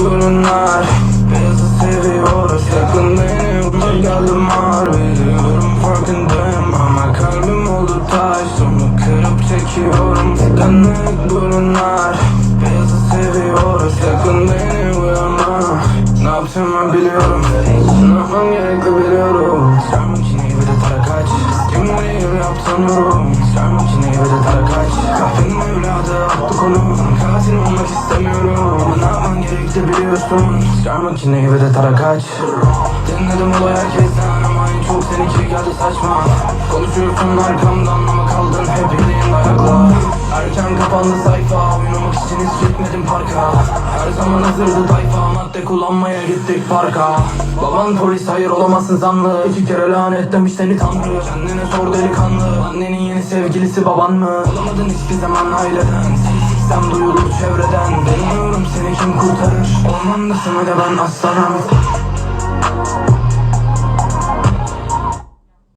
burunlar Beyazı seviyoruz Sakın beni geldim ağır Biliyorum farkındayım ama kalbim oldu taş. Onu kırıp çekiyorum Tıkanık burunlar Beyazı seviyoruz Sakın beni uyarma. Ne yaptığımı biliyorum Ne yapmam gerekli biliyorum. Sarmak için iyi ve de tara kaç. Kim neyi yap sanıyorum Sarmak için iyi ve de tara kaç. Kahvenin evladı attı konu Katil olmak istemiyorum biliyorsun Sarmak için iyi ve de tara kaç Dinledim olay herkesten ama en çok seninki geldi saçma. Konuşuyorsun arkamdan ama kaldın. Hep bildiğin ayakla Erken kapandı sayfa Oynamak için hiç gitmedim parka. Her zaman hazırdı tayfa Madde kullanmaya gittik parka. Baban polis hayır olamazsın zanlı. İki kere lanetlemiş seni tanrı. Kendine sor delikanlı. Annenin yeni sevgilisi baban mı? Olamadın hiçbir zaman aileden Siksem duyulur çevreden. Bilmiyorum seni kim kurtarır. Ormandasın öyle ben aslanım